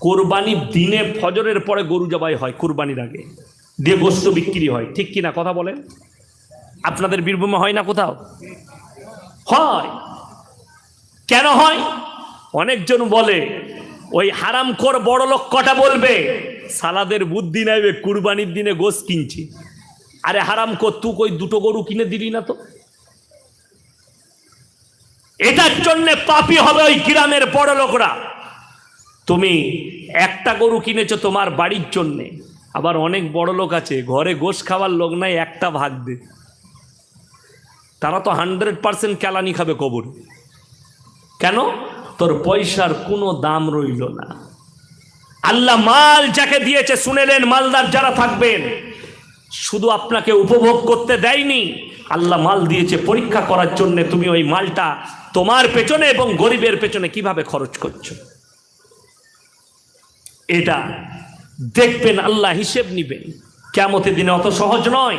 কোরবানির দিনে ফজরের পরে গরু জবাই হয় কোরবানির আগে। দিয়ে গোস্ত বিক্রি হয়। ঠিক কিনা কথা বলেন? আপনাদের বীরভূমে হয় না কোথাও? হয়। কেন হয়? অনেকজন বলে, ওই হারাম কর বড় লোক কটা বলবে? সালাদের বুদ্ধি নেবে কুরবানির দিনে গোস কিনছি। আরে হারাম কর তুই কই দুটো গরু কিনে দিলি না তো? এটার জন্য পাপি হবে ওই গ্রামের বড় লোকরা। তুমি একটা গরু কিনেছো তোমার বাড়ির জন্যে। আবার অনেক বড় লোক আছে, ঘরে গোশ খাওয়ার লোক নাই, একটা ভাগ দে। তারা তো হান্ড্রেড পার্সেন্ট কেলানি খাবে কবর। কেন? তোর পয়সার কোনো দাম রইল না। আল্লাহ মাল যাকে দিয়েছে শুনেলেন মালদার যারা থাকবেন। শুধু আপনাকে উপভোগ করতে দেয়নি, আল্লাহ মাল দিয়েছে পরীক্ষা করার জন্য। তুমি ওই মালটা তোমার পেছনে এবং গরিবের পেছনে কীভাবে খরচ করছ? এটা দেখবেন আল্লাহ হিসেব নিবেন। কেমতে দিনে অত সহজ নয়।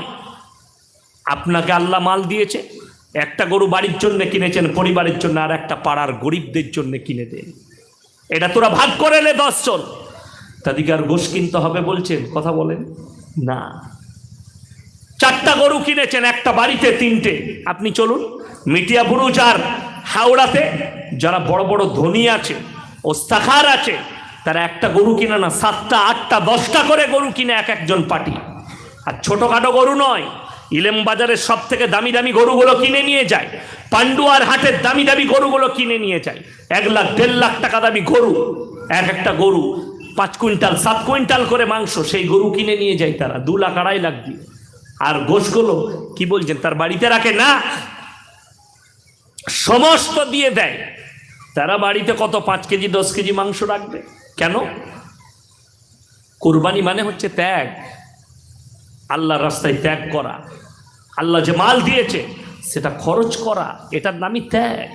আপনাকে আল্লাহ মাল দিয়েছে, একটা গরু বাড়ির জন্য কিনেছেন, পরিবারের জন্য, আর একটা পাড়ার গরিবদের জন্য কিনে দেন। এটা তোরা ভাগ করে নে দশজন তাদেরকে আর গোশ কিনতে হবে বলছেন, কথা বলেন? না। চারটা গরু কিনেছেন, একটা বাড়িতে, তিনটে। আপনি চলুন, মিটিয়া বুরুজ আর হাওড়াতে, যারা বড় বড় ধনী আছে, ওস্তাখার আছে তারা একটা গরু কিনে না, সাতটা, আটটা, দশটা করে গরু কিনে এক একজন পার্টি। আর ছোটোখাটো গরু নয়, ইলেম বাজারের সব থেকে দামি দামি গরুগুলো কিনে নিয়ে যায়, পান্ডুয়ার হাটের দামি দামি গরুগুলো কিনে নিয়ে যায়। এক লাখ, দেড় লাখ টাকা দামি গরু, এক একটা গরু, পাঁচ কুইন্টাল, সাত কুইন্টাল করে মাংস, সেই গরু কিনে নিয়ে যায় তারা, দু লাখ আড়াই লাখ দিয়ে। আর গোশগুলো কি বলছেন, তার বাড়িতে রাখে না, সমস্ত দিয়ে দেয়। তারা বাড়িতে কত, পাঁচ কেজি, দশ কেজি মাংস রাখবে? কেন? কোরবানি মানে হচ্ছে ত্যাগ। আল্লাহর রাস্তায় ত্যাগ করা। আল্লাহ যে মাল দিয়েছে, সেটা খরচ করা, এটার নামই ত্যাগ।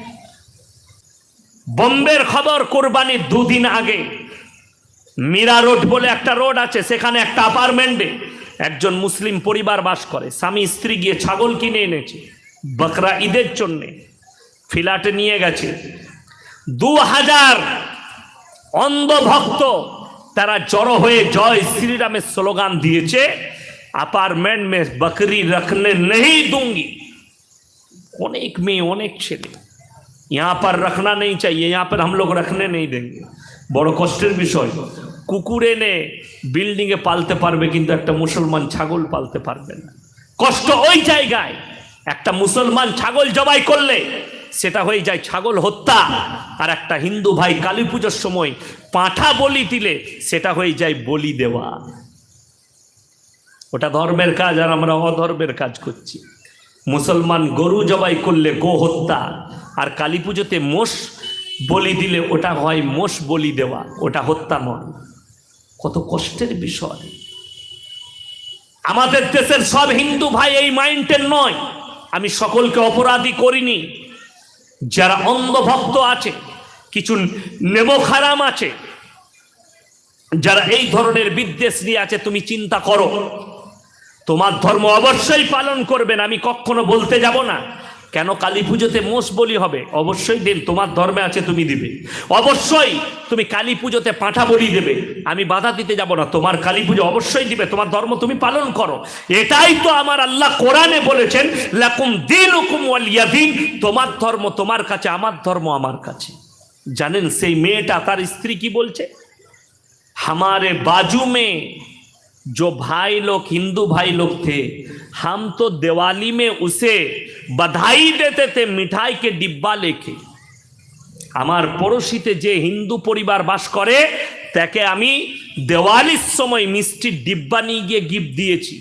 বম্বের খবর কোরবানির দুদিন আগে। মীরা রোড বলে একটা রোড আছে, সেখানে একটা অ্যাপার্টমেন্টে একজন মুসলিম পরিবার বাস করে। স্বামী, স্ত্রী গিয়ে ছাগল কিনে এনেছে, বকরা ঈদের জন্যে। ফ্ল্যাটে নিয়ে গেছে। দু হাজার অন্ধভক্ত তারা জড়ো হয়ে জয় শ্রীরামের স্লোগান দিয়েছে अपार्टमेंट में बकरी रखने नहीं दूंगी অনেক মেয়ে অনেক ছেলে यहाँ पर रखना नहीं चाहिए यहाँ पर हम लोग रखने नहीं देंगे বড় কষ্টের বিষয় কুকুর এনে বিল্ডিংয়ে পালতে পারবে কিন্তু একটা মুসলমান ছাগল পালতে পারবে না কষ্ট ওই জায়গায় একটা মুসলমান ছাগল জবাই করলে সেটা হয়ে যায় ছাগল হত্যা। আর একটা হিন্দু ভাই কালী পুজোর সময় পাঁঠা বলি দিলে সেটা হয়ে যায় বলি দেওয়া। ওটা ধর্মের কাজ আর আমরা অধর্মের কাজ করছি। মুসলমান গরু জবাই করলে গো হত্যা। আর কালী পুজোতে মোষ বলি দিলে ওটা হয় মোষ বলি দেওয়া। ওটা হত্যা নয়। কত কষ্টের বিষয়। আমাদের দেশের সব হিন্দু ভাই এই মাইন্ডের নয়। আমি সকলকে অপরাধী করিনি। যারা অন্ধভক্ত আছে, কিছু নেমখারাম আছে, যারা এই ধরনের বিদ্বেষ নিয়ে আছে, তুমি চিন্তা করো। তোমার ধর্ম অবশ্যই পালন করবেন আমি কখনো বলতে যাব না। কেন কালী পুজোতে মোষ বলি হবে অবশ্যই দেন তোমার ধর্মে আছে তুমি দিবে অবশ্যই তুমি কালী পুজোতে পাঁঠা বলি দেবে আমি বাধা দিতে যাব না তোমার কালী পুজো অবশ্যই দিবে তোমার ধর্ম তুমি পালন করো এটাই তো আমার আল্লাহ কোরআনে বলেছেন লাকুম দিন হুকুম ওয়ালিয়াদিন তোমার ধর্ম তোমার কাছে আমার ধর্ম আমার কাছে জানেন সেই মেয়েটা তার স্ত্রী কি বলছে हमारे बाजू में जो भाई लोग हिंदू भाई लोग थे हम तो दिवाली में उसे बधाई देते थे मिठाई के डिब्बा लेके আমার পড়োশিতে যে হিন্দু পরিবার বাস করে তাকে আমি দেওয়ালির সময় মিষ্টির ডিব্বা নিয়ে গিয়ে গিফট দিয়েছি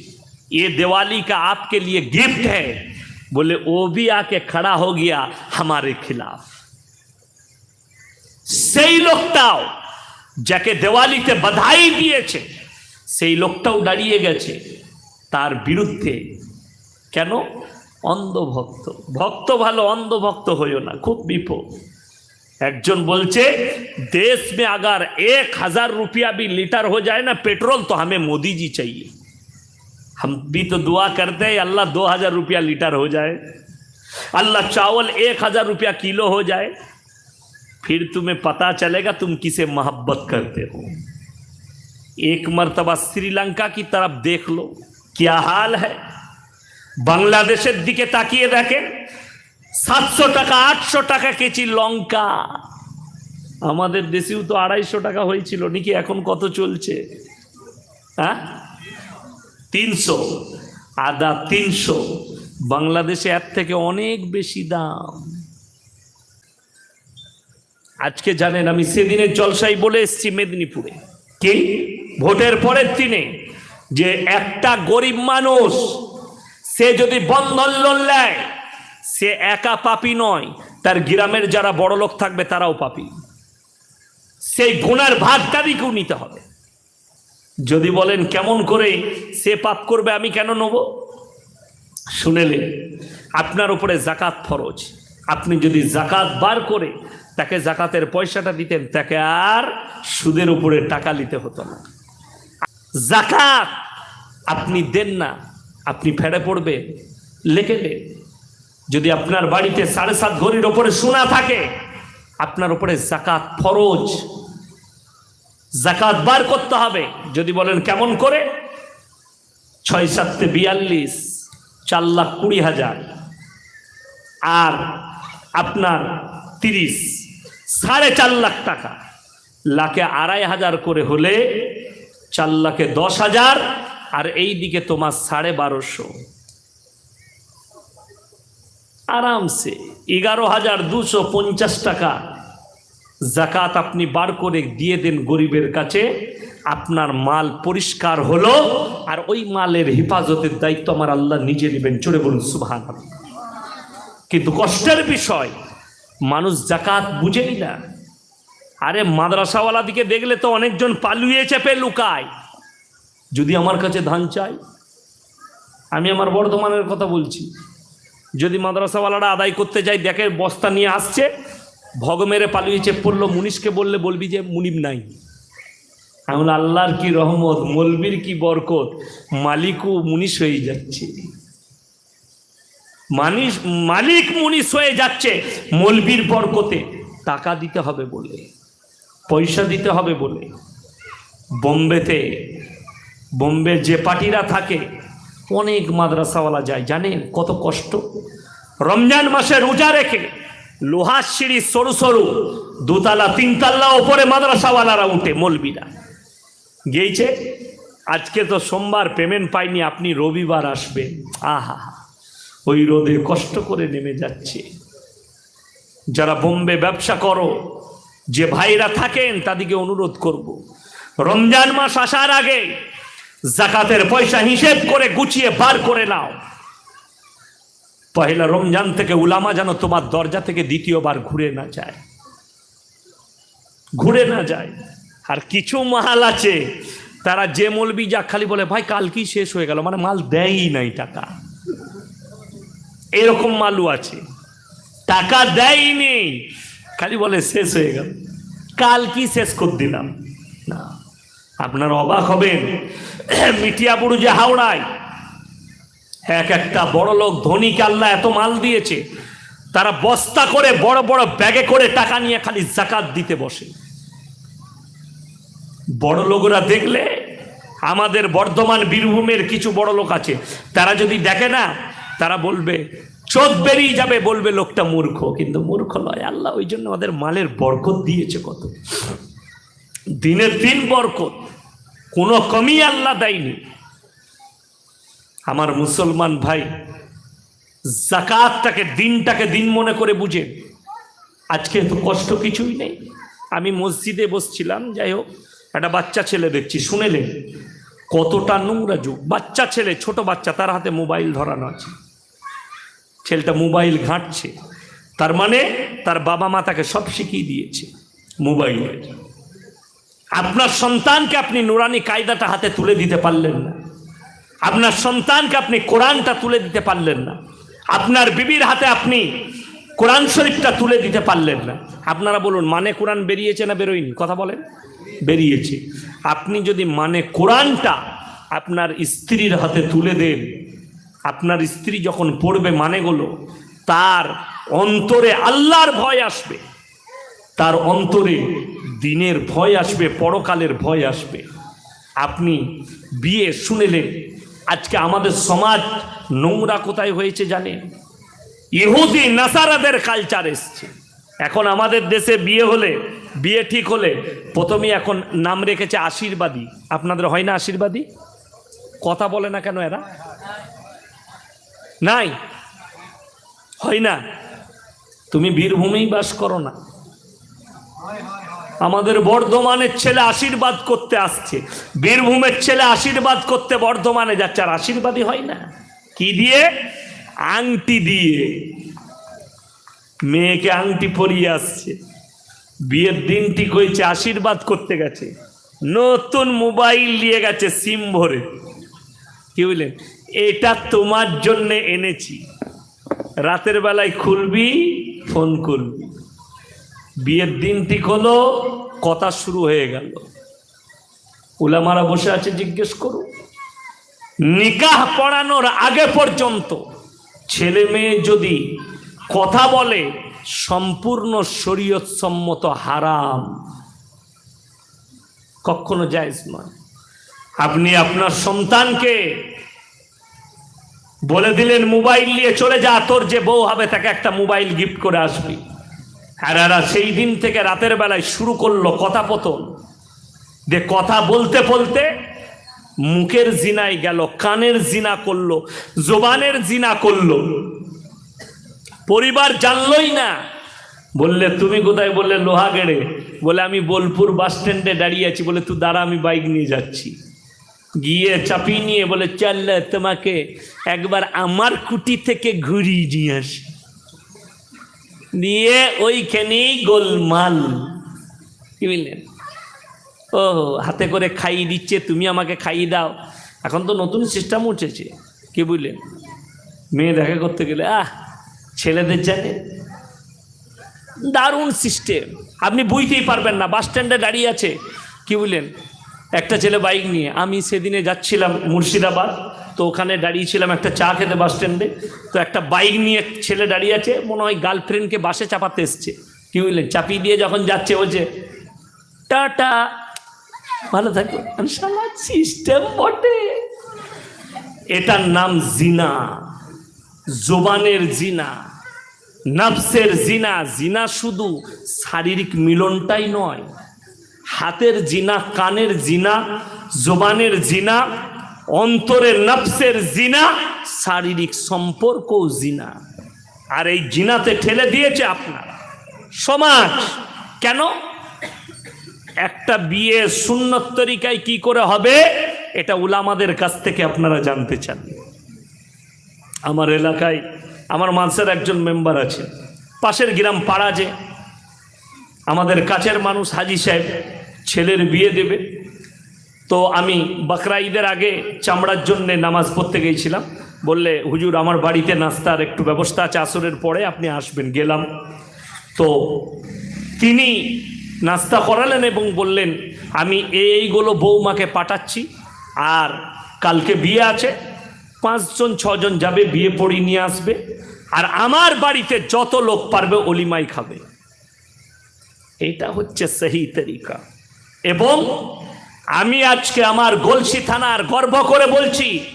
ये दिवाली का आपके लिए गिफ्ट है बोले वो भी आके खड़ा हो गया हमारे खिलाफ সেই লোকটাও যাকে দেওয়ালিতে বাধাই দিয়েছে সেই লোকটাও দাঁড়িয়ে গেছে তার বিরুদ্ধে কেন অন্ধভক্ত ভক্ত ভালো অন্ধভক্ত হইও না খুব বিপদ একজন বলছে देश में अगर एक हजार रुपया भी लीटर हो जाए ना पेट्रोल तो हमें मोदी जी चाहिए हम भी तो दुआ करते हैं अल्लाह दो हजार रुपया लीटर हो जाए अल्लाह चावल एक हजार रुपया किलो हो जाए फिर तुम्हें पता चलेगा तुम किसे मोहब्बत करते हो एक मर्तबा श्रीलंका की तरफ देख लो क्या हाल है বাংলাদেশের দিকে তাকিয়ে দেখেন সাতশো টাকা আটশো টাকা কেজি লঙ্কা আমাদের দেশেও তো আড়াইশো টাকা হয়েছিল নাকি এখন কত চলছে হ্যাঁ তিনশো আদা তিনশো বাংলাদেশে এর থেকে অনেক বেশি দাম আজকে জানেন আমি সেদিনের জলসাই বলে এসছি মেদিনীপুরে কি ভোটের পরের দিনে যে একটা গরিব মানুষ, সে যদি বন্ধন লোন নেয়, সে একা পাপি নয়। তার গ্রামের যারা বড় লোক থাকবে, তারাও পাপি। সেই গুণার ভাগ তাদেরকেও নিতে হবে। যদি বলেন, কেমন করে সে পাপ করবে, আমি কেন নেব? শুনেলে, আপনার উপরে জাকাত ফরজ। আপনি যদি জাকাত বার করে তাকে জাকাতের পয়সাটা দিতেন, তাকে আর সুদের উপরে টাকা নিতে হতো না। জাকাত আপনি দেন না, আপনি ফেড়ে পড়বে লেখে দেন যদি আপনার বাড়িতে সাড়ে সাত ঘড়ির ওপরে সোনা থাকে, আপনার ওপরে জাকাত ফরজ। জাকাত বার করতে হবে, যদি বলেন কেমন করে? ছয় সাততে বিয়াল্লিশ, চার লাখ কুড়ি হাজার। আর আপনার তিরিশ, সাড়ে চার লাখ টাকা। লাখে আড়াই হাজার করে হলে চার লাখে দশ হাজার, আর এই দিকে তোমার সাড়ে বারোশো। আরামসে এগারো হাজার দুশো পঞ্চাশ টাকা জাকাত আপনি বার করে দিয়ে দেন গরিবের কাছে। আপনার মাল পরিষ্কার হলো, আর ওই মালের হেফাজতের দায়িত্ব আমার আল্লাহ নিজে নেবেন। চড়ে বলুন সুভান কিন্তু কষ্টের বিষয়, মানুষ জাকাত বুঝেই না। আরে মাদ্রাসাওয়ালা দিকে দেখলে তো অনেকজন পালুয়ে চেপে লুকায়। যদি আমার কাছে ধান চাই আমি আমার বর্ধমানের কথা বলছি। যদি মাদ্রাসাওয়ালারা আদায় করতে যায়, দেখে বস্তা নিয়ে আসছে, ভগ মেরে পালিয়ে চেপ পড়ল, মুনিশকে বললে, বলবি যে মুনিব নাই। এমন আল্লাহর কি রহমত, মলবির কি বরকত, মালিকও মুনিশ হয়ে যাচ্ছে। মানিস মালিক মুনিশ হয়ে যাচ্ছে মলবির বরকতে। টাকা দিতে হবে বলে। পয়সা দিতে হবে বলে বোম্বেতে, বোম্বে যে পার্টিরা থাকে, অনেক মাদ্রাসাওয়ালা যায়। জানেন কত কষ্ট? রমজান মাসে রোজা রেখে লোহার সিঁড়ি সরু সরু, দুতলা, তিনতলা ওপরে মাদ্রাসাওয়ালারা উঠে, মলবিরা। গিয়েছে? আজকে তো সোমবার পেমেন্ট পাইনি, আপনি রবিবার আসবেন। আহা, ওই রোদে কষ্ট করে নেমে যাচ্ছে। যারা বোম্বে ব্যবসা করো যে ভাইরা থাকেন তাদেরকে অনুরোধ করব। রমজান মাস আসার আগে জাকাতের পয়সা হিসেব করে গুছিয়ে বার করে নাও। পহেলা রমজান থেকে উলামা যেন তোমার দরজা থেকে দ্বিতীয়বার ঘুরে না যায়। ঘুরে না যায়। আর কিছু মাল আছে, তারা যে মলবি যা খালি বলে, ভাই কাল কি শেষ হয়ে গেল। মানে মাল দেয়ই নাই টাকা। এরকম মালু আছে। টাকা দেয়নি খালি বলে শেষ হয়ে গেল। কাল কি শেষ করে দিলাম? না। আপনার অবাক হবেন। মিটিয়াপুরু যে হাওড়ায় এক একটা বড় লোক ধনী আল্লাহ এত মাল দিয়েছে, তারা বস্তা করে বড় বড় ব্যাগে করে টাকা নিয়ে খালি জাকাত দিতে বসে। বড় লোকরা দেখলে আমাদের বর্ধমান বীরভূমের কিছু বড় লোক আছে, তারা যদি দেখে না, তারা বলবে চোখ বেরিয়ে যাবে, বলবে লোকটা মূর্খ। কিন্তু মূর্খ নয়, আল্লাহ ওই জন্য ওদের মালের বরকত দিয়েছে কত। দিনের দিন বরকত, কোনো কমি আল্লাহ দেয়নি। আমার মুসলমান ভাই জাকাতটাকে, দিনটাকে দিন মনে করে বুঝে, আজকে তো কষ্ট কিছুই নেই। আমি মসজিদে বসছিলাম, যাই হোক, একটা বাচ্চা ছেলে দেখছি শুনেলেন কতটা নোংরা যুগ। বাচ্চা ছেলে, ছোট বাচ্চা, তার হাতে মোবাইল ধরানো আছে। ছেলেটা মোবাইল ঘাঁটছে। তার মানে তার বাবা মা তাকে সব শিখিয়ে দিয়েছে মোবাইলের আপনার সন্তানকে আপনি নুরানি কায়দাটা হাতে তুলে দিতে পারলেন না। আপনার সন্তানকে আপনি কোরআনটা তুলে দিতে পারলেন না। আপনার বিবির হাতে আপনি কোরআন শরীফটা তুলে দিতে পারলেন না। আপনারা বলুন মানে কোরআন বেরিয়েছে না বেরোয়নি? কথা বলেন। বেরিয়েছে। আপনি যদি মানে কোরআনটা আপনার স্ত্রীর হাতে তুলে দেন আপনার স্ত্রী যখন পড়বে মানেগুলো, তার অন্তরে আল্লাহর ভয় আসবে। তার অন্তরে দিনের ভয় আসবে, পরকালের ভয় আসবে। আপনি বিয়ে শুনেলেন আজকে আমাদের সমাজ নোংরা কোথায় হয়েছে জানেন? ইহুদি নাসারাদের কালচার এসছে। এখন আমাদের দেশে বিয়ে হলে, বিয়ে ঠিক হলে প্রথমেই এখন নাম রেখেছে আশীর্বাদী। আপনাদের হয় না আশীর্বাদী? কথা বলে না কেন এরা? নাই। হয় না। তুমি বীরভূমেই বাস করো না। আমাদের বর্ধমানের ছেলে আশীর্বাদ করতে আসছে। বীরভূমের ছেলে আশীর্বাদ করতে বর্ধমানে যাচ্ছে। আর আশীর্বাদই হয় না। কি দিয়ে? আংটি দিয়ে। মেয়েকে আংটি পরিয়ে আসছে। বিয়ের দিন ঠিক হয়েছে আশীর্বাদ করতে গেছে। নতুন মোবাইল নিয়ে গেছে সিম ভরে। কি বুঝলেন? এটা তোমার জন্য এনেছি। রাতের বেলায় খুলবি, ফোন করবি। বিয়ের দিন ঠিক হলো, কথা শুরু হয়ে গেল। উলামারা বসে আছে, জিজ্ঞেস করুন নিকাহ পড়ানোর আগে পর্যন্ত ছেলে মেয়ে যদি কথা বলে, সম্পূর্ণ শরীয়ত সম্মত হারাম। কখনো জায়জ নয়। আপনি আপনার সন্তানকে বলে দিলেন, মোবাইল নিয়ে চলে যা, তোর যে বউ হবে তাকে একটা মোবাইল গিফট করে আসবি। এরা সেই দিন থেকে রাতের বেলায় শুরু করল কথাপতন যে কথা বলতে বলতে মুখের জিনায় গেল, কানের জিনা করল, জোবানের জিনা করল। পরিবার জানলই না। বললে, তুমি কোথায়? বললে, লোহাগেড়ে। বলে, আমি বোলপুর বাস স্ট্যান্ডে দাঁড়িয়ে আছি। বলে, তুই দাঁড়া, আমি বাইক নিয়ে যাচ্ছি। গিয়ে চাপিয়ে নিয়ে বলে, চল তোমাকে একবার আমার কুটি থেকে ঘুরিয়ে নিয়ে আসি। দিয়ে ওইখানেই গোলমাল। কি বুঝলেন ও হাতে করে খাইয়ে দিচ্ছে, তুমি আমাকে খাইয়ে দাও। এখন তো নতুন সিস্টেম উঠেছে। কি বুঝলেন মেয়ে দেখা করতে গেলে, আহ, ছেলেদের জানে? দারুণ সিস্টেম আপনি বুঝতেই পারবেন না, বাস স্ট্যান্ডে দাঁড়িয়ে আছে। কি বুঝলেন একটা ছেলে বাইক নিয়ে। আমি সেদিনে যাচ্ছিলাম মুর্শিদাবাদ, তো ওখানে দাঁড়িয়েছিলাম একটা চা খেতে বাস স্ট্যান্ডে তো একটা বাইক নিয়ে ছেলে দাঁড়িয়ে আছে, মনে হয় গার্লফ্রেন্ডকে বাসে চাপাতে এসছে। কি বুঝলেন চাপিয়ে দিয়ে যখন যাচ্ছে, বলছে, টাটা, ভালো থাকো। সিস্টেম বটে। এটার নাম জিনা। জোবানের জিনা। নফসের জিনা। জিনা শুধু শারীরিক মিলনটাই নয় হাতের জিনা, কানের জিনা, জোবানের জিনা, অন্তরের নফসের জিনা, শারীরিক সম্পর্ক জিনা। আর এই জিনাতে ঠেলে দিয়েছে আপনারা সমাজ। কেন? একটা বিয়ে সুন্নত তরিকায় কি করে হবে, এটা উলামাদের কাছ থেকে আপনারা জানতে চান। আমার এলাকায় আমার মানসের একজন মেম্বার আছে। পাশের গ্রাম পাড়া যে। আমাদের কাছের মানুষ হাজি সাহেব। ছেলের বিয়ে দেবে। তো আমি বাকরা ঈদের আগে চামড়ার জন্য নামাজ পড়তে গিয়েছিলাম বললে, হুজুর, আমার বাড়িতে নাস্তার একটু ব্যবস্থা আছে, আসরের পরে আপনি আসবেন। গেলাম। তো তিনি নাস্তা করালেন এবং বললেন, আমি এইগুলো বৌমাকে পাঠাচ্ছি, আর কালকে বিয়ে আছে। পাঁচজন, ছজন যাবে, বিয়ে পড়ি নিয়ে আসবে, আর আমার বাড়িতে যত লোক পারবে, অলিমাই খাবে। এটা হচ্ছে সেই তরিকা। এবং আমি আজকে আমার গলসি থানার গর্ব করে বলছি,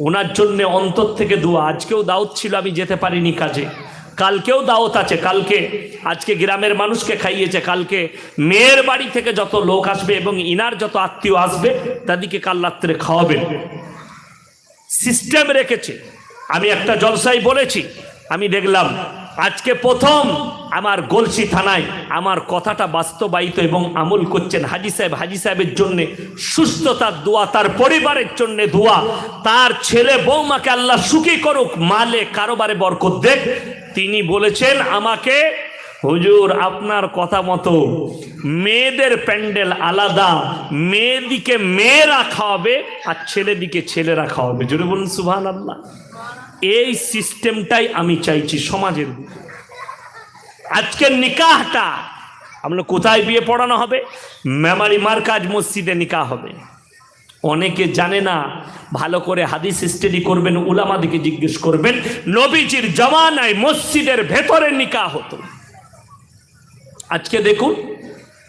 ওনার জন্য অন্তর থেকে দোয়া। আজকেও দাওয়াত ছিল, আমি যেতে পারিনি কাজে। কালকেও দাওয়াত আছে, কালকে। আজকে গ্রামের মানুষকে খাইয়েছে, কালকে মেয়ের বাড়ি থেকে যত লোক আসবে এবং ইনার যত আত্মীয় আসবে, তাদেরকে কাল রাত্রে খাওয়াবেন। সিস্টেম রেখেছে। আমি একটা জলসাই বলেছি, আমি দেখলাম আজকে প্রথম আমার গলসি থানায় আমার কথাটা বাস্তবায়িত এবং আমল করছেন হাজি সাহেব। হাজি সাহেবের জন্যে সুস্থতার দোয়া, তার পরিবারের জন্যে দোয়া। তার ছেলে বৌমাকে আল্লাহ সুখী করুক, মালে, কারোবারে বরকত দেখ। তিনি বলেছেন, আমাকে, হুজুর, আপনার কথা মতো মেয়েদের প্যান্ডেল আলাদা, মেয়েদিকে মেয়েরা খাওয়াবে আর ছেলেদিকে ছেলেরা খাওয়াবে। জোরে বলুন সুভান আল্লাহ এই সিস্টেমটাই আমি চাইছি সমাজের আজকের নিকাহটা, আমরা কোথায় বিয়ে পড়ানো হবে? মেমারি মার্কাজ মসজিদে নিকাহ হবে। অনেকে জানে না, ভালো করে হাদিস স্টাডি করবেন উলামাদিকে জিজ্ঞেস করবেন, নবীজির জমানায় মসজিদের ভেতরে নিকাহ হতো। আজকে দেখুন,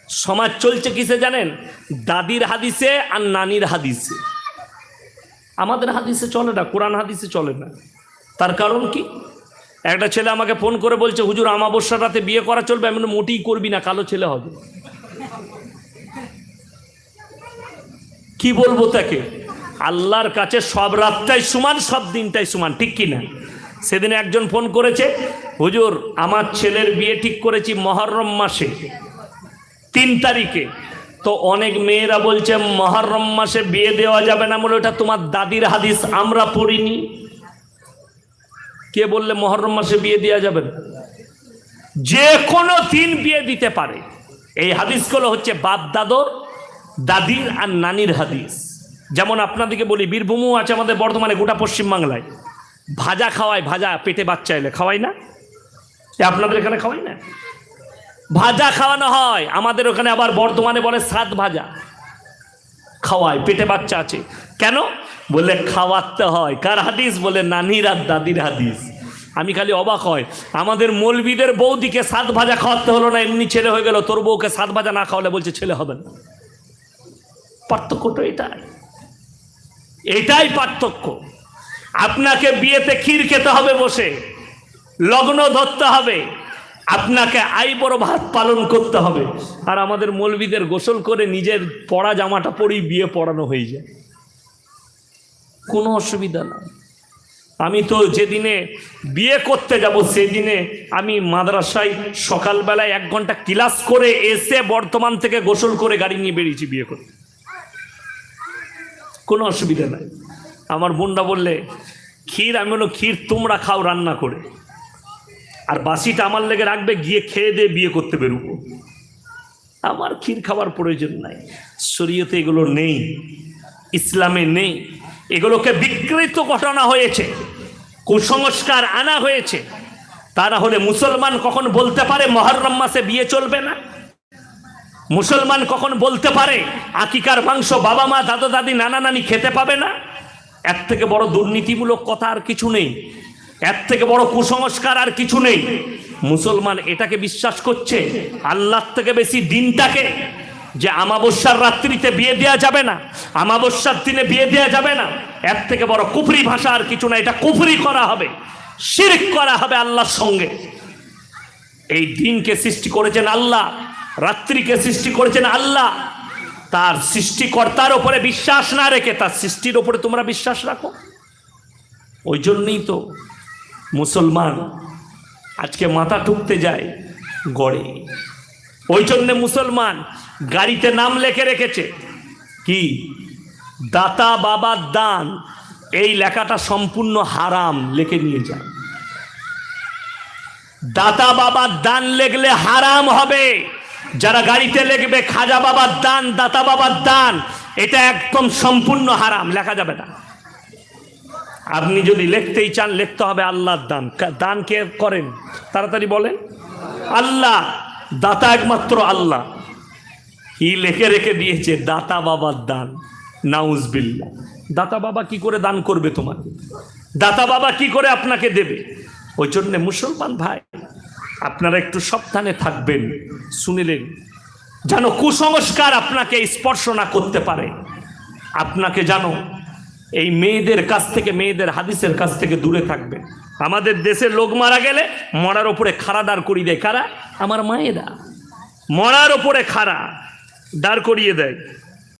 সমাজ চলছে কিসে জানেন? দাদির হাদিসে আর নানির হাদিসে। আমাদের হাদিসে চলে না, কোরআন হাদিসে চলে না। তার কারণ কি? একটা ছেলে আমাকে ফোন করে বলছে, হুজুর, আমাবস্যার রাতে বিয়ে করা চলবে? আমি মোটেই করবি না, কালো ছেলে হবে। কি বলব তাকে? আল্লাহর কাছে সব রাতটাই সমান, সব দিনটাই সমান, ঠিক কি না সেদিন একজন ফোন করেছে, হুজুর, আমার ছেলের বিয়ে ঠিক করেছি মহরম মাসে, তিন তারিখে। তো অনেক মেয়েরা বলছে, মহরম মাসে বিয়ে দেওয়া যাবে না। বলে, ওটা তোমার দাদির হাদিস, আমরা পড়িনি। কে বললে মহরম মাসে বিয়ে দেওয়া যাবে? যে কোনো দিন বিয়ে দিতে পারে। এই হাদিসগুলো হচ্ছে বাপ দাদর, দাদির আর নানির হাদিস। যেমন আপনাদেরকে বলি, বীরভূমও আছে আমাদের বর্ধমানে, গোটা পশ্চিমবাংলায় ভাজা খাওয়ায় ভাজা, পেটে বাচ্চা এলে খাওয়াই না? আপনাদের এখানে খাওয়াই না? ভাজা খাওয়ানো হয়, আমাদের ওখানে আবার বর্ধমানে বলে সাত ভাজা। খাওয়ায়, পেটে বাচ্চা আছে। কেন? বলে খাওয়াতে হয়। কার হাদিস? বলে নানির আর দাদির হাদিস। আমি খালি অবাক হয়। আমাদের মৌলবিদের বৌদিকে সাত ভাজা খাওয়াতে হলো না, এমনি ছেলে হয়ে গেল। তোর বউকে সাত ভাজা না খাওয়ালে বলছে ছেলে হবে না। পার্থক্যটা এটাই। এটাই পার্থক্য। আপনাকে বিয়েতে ক্ষীর খেতে হবে বসে। লগ্ন ধরতে হবে। আপনাকে আই বড় ভাত পালন করতে হবে। আর আমাদের মৌলবিদের গোসল করে নিজের পড়া জামাটা পরেই বিয়ে পড়ানো হয়ে যায়। কোনো অসুবিধা নাই। আমি তো যেদিনে বিয়ে করতে যাব, সেদিনে আমি মাদ্রাসায় সকালবেলায় এক ঘণ্টা ক্লাস করে এসে বর্তমান থেকে গোসল করে গাড়ি নিয়ে বেরিয়েছি বিয়ে করতে কোনো অসুবিধা নাই। আমার বোনটা বললে, ক্ষীর, আমি বলল ক্ষীর, তোমরা খাও রান্না করে। আর বাসিটা আমার লেগে রাখবে, গিয়ে খেয়ে দিয়ে বিয়ে করতে বেরোবো। আমার ক্ষীর খাওয়ার প্রয়োজন নাই। শরীয়তে এগুলো নেই, ইসলামে নেই। এগুলোকে বিকৃত ঘটনা হয়েছে, কুসংস্কার আনা হয়েছে। তা না হলে মুসলমান কখন বলতে পারে মহরম মাসে বিয়ে চলবে না? মুসলমান কখন বলতে পারে আকিকার মাংস বাবা মা, দাদা দাদি, নানা নানি খেতে পাবে না? এর থেকে বড় দুর্নীতিমূলক কথা আর কিছু নেই। এর থেকে বড় কুসংস্কার আর কিছু নেই। মুসলমান এটাকে বিশ্বাস করছে আল্লাহ থেকে বেশি দিনটাকে যে আমাবস্যার রাত্রিতে বিয়ে দেওয়া যাবে না, আমাবস্যার দিনে বিয়ে দেওয়া যাবে না, এর থেকে বড় কুফরি ভাষা আর কিছু না, এটা কুফরি করা হবে, শিরক করা হবে আল্লাহর সঙ্গে। এই দিনকে সৃষ্টি করেছেন আল্লাহ, রাত্রিকে সৃষ্টি করেছেন আল্লাহ। তার সৃষ্টিকর্তার ওপরে বিশ্বাস না রেখে, তার সৃষ্টির ওপরে তোমরা বিশ্বাস রাখো। ওই জন্যই তো মুসলমান আজকে মাথা ঠুকতে যায় গড়ে। ওই জন্যে মুসলমান গাড়িতে নাম লেখে রেখেছে। কি? দাতা বাবার দান। এই লেখাটা সম্পূর্ণ হারাম, লেখে নিয়ে যায়। দাতা বাবার দান লেখলে হারাম হবে। যারা গাড়িতে লিখবে, খাজা বাবার দান, দাতা বাবার দান, এটা একদম সম্পূর্ণ হারাম, লেখা যাবে না। আপনি যদি লিখতেই চান, লিখতে হবে আল্লাহর দান। দান কে করেন? তাড়াতাড়ি বলেন। আল্লাহ। দাতা একমাত্র আল্লাহ। কি লেখে রেখে দিয়েছে? দাতা বাবার দান। নাউজ নাউজবিল্লা দাতা বাবা কি করে দান করবে তোমাকে? দাতা বাবা কি করে আপনাকে দেবে? ওই জন্যে মুসলমান ভাই, আপনারা একটু সাবধানে থাকবেন, শুনিলেন। যেন কুসংস্কার আপনাকে স্পর্শ না করতে পারে। আপনাকে জানো এই মেয়েদের কাছ থেকে, মেয়েদের হাদিসের কাছ থেকে দূরে থাকবে। আমাদের দেশের লোক মারা গেলে মরার ওপরে খাড়া দাঁড় করিয়ে দেয় কারা? আমার মায়েরা। মরার ওপরে খাড়া দাঁড় করিয়ে দেয়।